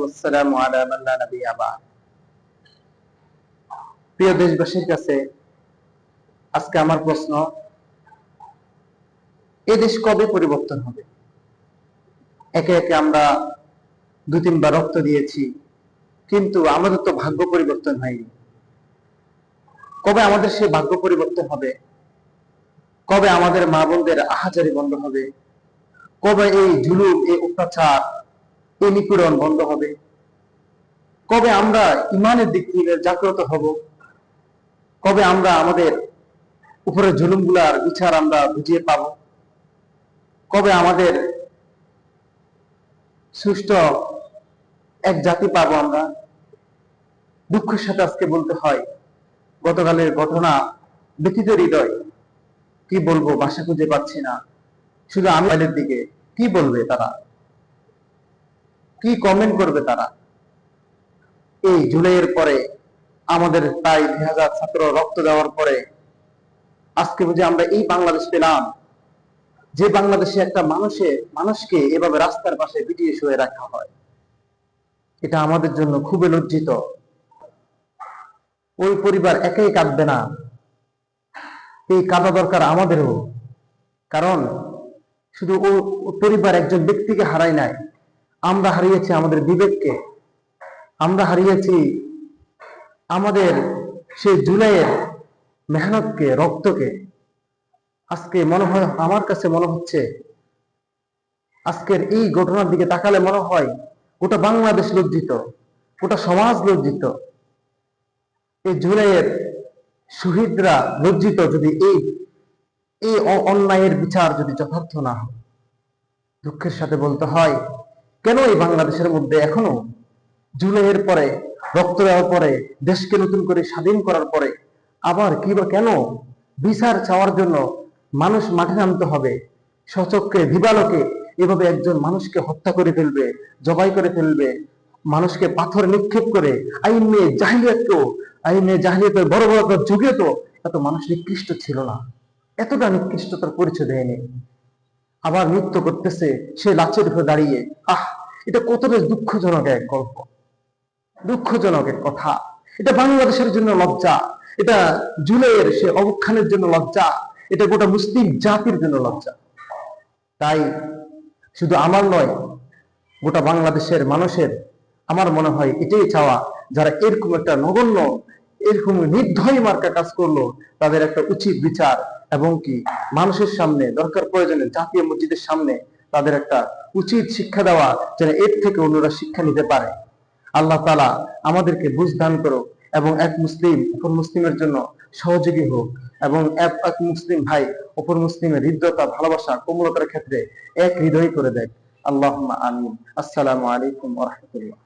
ওয়াসসালামু আলা মান লা নাবিয়্যা বা'দ। প্রিয় দেশবাসীর কাছে আজকে আমার প্রশ্ন, এ দেশ কবে পরিবর্তন হবে? একে একে আমরা দু তিনবার রক্ত দিয়েছি, কিন্তু আমাদের তো ভাগ্য পরিবর্তন হয়নি। কবে আমাদের সে ভাগ্য পরিবর্তন হবে? কবে আমাদের মা বোনদের আহাজারি বন্ধ হবে? কবে এই জুলুম, এই অত্যাচার, এই নিপীড়ন বন্ধ হবে? কবে আমরা ইমানের দিক থেকে জাগ্রত হব? কবে আমরা আমাদের উপরে জুলুমগুলার বিচার আমরা বুঝিয়ে পাব? কবে আমাদের সুষ্ঠু এক জাতি পাব আমরা? দুঃখের সাথে আজকে বলতে হয়, গতকালের ঘটনা ব্যতীত হৃদয়, কি বলব, বাসা খুঁজে পাচ্ছি না। শুধু আমি মোবাইলের দিকে কি বলবে তারা? কি কমেন্ট করবে তারা? এই জুলাইয়ের পরে, আমাদের প্রায় দুই হাজার ছাত্র রক্ত দেওয়ার পরে, আজকে বুঝে আমরা এই বাংলাদেশ পেলাম। যে বাংলাদেশে একটা মানুষের মানুষকে এভাবে রাস্তার পাশে পিটিয়ে শুয়ে রাখা হয়। এটা আমাদের জন্য খুবই লজ্জিত। ওই পরিবার একাই কাঁদবে না। এই কাঁদা দরকার আমাদেরও। কারণ শুধু ও পরিবার একজন ব্যক্তিকে হারাই নাই। আমরা হারিয়েছি আমাদের বিবেককে। আমরা হারিয়েছি আমাদের সেই জুলাইয়ের মেহনতকে, রক্তকে। আজকে মনে হয়, আমার কাছে মনে হচ্ছে, আজকের এই ঘটনার দিকে তাকালে মনে হয়, গোটা বাংলাদেশ লজ্জিত, গোটা সমাজ লজ্জিত। এই জুলাইয়ের শহীদরা লজ্জিত যদি এই এই অন্যায়ের বিচার যদি যথার্থ না হয়, দুঃখের সাথে বলতে হয়, কেন এই বাংলাদেশের মধ্যে এখনও জুলাইয়ের পরে, রক্ত দেওয়ার পরে, দেশকে নতুন করে স্বাধীন করার পরে আবার কি বা কেন বিচার চাওয়ার জন্য মানুষ মাঠে নামতে হবে? সচককে দিবালোকে এভাবে একজন মানুষকে হত্যা করে ফেলবে, জবাই করে ফেলবে, মানুষকে পাথর নিক্ষেপ করে, আইনে জাহিলিয়াতকেও আইনে জাহিলিয়াতের বড় বড় যুগে তো এত মানুষ নিকৃষ্ট ছিল না। এতটা নিকৃষ্টতার পরিচয় দেয়নি। আবার নৃত্য করতেছে, সে লাচের উপরে দাঁড়িয়ে। আহ, এটা কতটা দুঃখজনক এক গল্প। দুঃখজনক এক কথা। এটা বাংলাদেশের জন্য লজ্জা। এটা জুলাইয়ের সে অবক্ষানের জন্য লজ্জা। এটা গোটা মুসলিম জাতির জন্য লজ্জা। তাই শুধু আমার নয়, গোটা বাংলাদেশের মানুষের, আমার মনে হয় এটাই চাওয়া, যারা এরকম একটা নগণ্য এরকম নির্দয় মার্কা কাজ করল, তাদের একটা উচিত বিচার এবং কি মানুষের সামনে, দরকার প্রয়োজনে জাতীয় মসজিদের সামনে তাদের একটা উচিত শিক্ষা দেওয়া যেন এর থেকে অন্যরা শিক্ষা নিতে পারে। আল্লাহ তালা আমাদেরকে বুঝ দান করো এবং এক মুসলিম, অপর মুসলিমের জন্য সহযোগী হোক এবং এক এক মুসলিম ভাই, অপর মুসলিমের হৃদ্যতা, ভালোবাসা, কোমলতার ক্ষেত্রে এক হৃদয় করে দেয় আল্লাহ আমিন। আসসালামু আলাইকুম রহমতুল্লাহ।